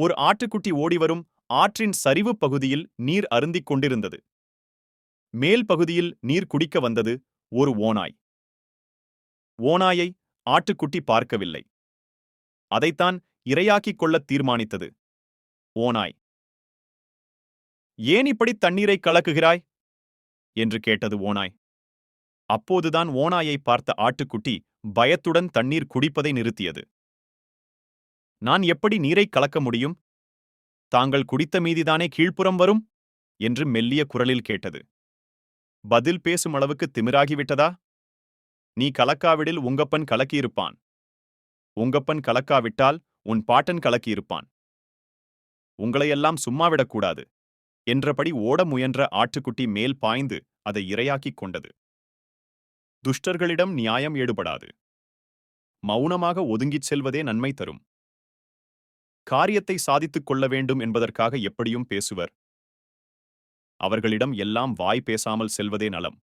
ஒரு ஆட்டுக்குட்டி ஓடிவரும் ஆற்றின் சரிவு பகுதியில் நீர் அருந்திக் கொண்டிருந்தது. மேல் பகுதியில் நீர் குடிக்க வந்தது ஒரு ஓநாய். ஓநாயை ஆட்டுக்குட்டி பார்க்கவில்லை. அதைத்தான் இரையாக்கிக் கொள்ளத் தீர்மானித்தது. ஓநாய். ஏன் இப்படி தண்ணீரை கலக்குகிறாய்? என்று கேட்டது ஓநாய். அப்போதுதான் ஓனாயை பார்த்த ஆட்டுக்குட்டி பயத்துடன் தண்ணீர் குடிப்பதை நிறுத்தியது. நான் எப்படி நீரைக் கலக்க முடியும்? தாங்கள் குடித்த மீதிதானே கீழ்ப்புறம் வரும்? என்று மெல்லிய குரலில் கேட்டது. பதில் பேசும் அளவுக்கு திமிராகிவிட்டதா நீ கலக்காவிடில் உங்கப்பன் கலக்கியிருப்பான். உங்கப்பன் கலக்காவிட்டால் உன் பாட்டன் கலக்கியிருப்பான். உங்களையெல்லாம் சும்மாவிடக்கூடாது என்றபடி ஓட முயன்ற ஆட்டுக்குட்டி மேல் பாய்ந்து அதை இரையாக்கிக் கொண்டது. துஷ்டர்களிடம் நியாயம் ஈடுபடாது மௌனமாக ஒதுங்கிச் செல்வதே நன்மை தரும். காரியத்தை சாதித்துக் கொள்ள வேண்டும் என்பதற்காக எப்படியும் பேசுவர். அவர்களிடம் எல்லாம் வாய் பேசாமல் செல்வதே நலம்.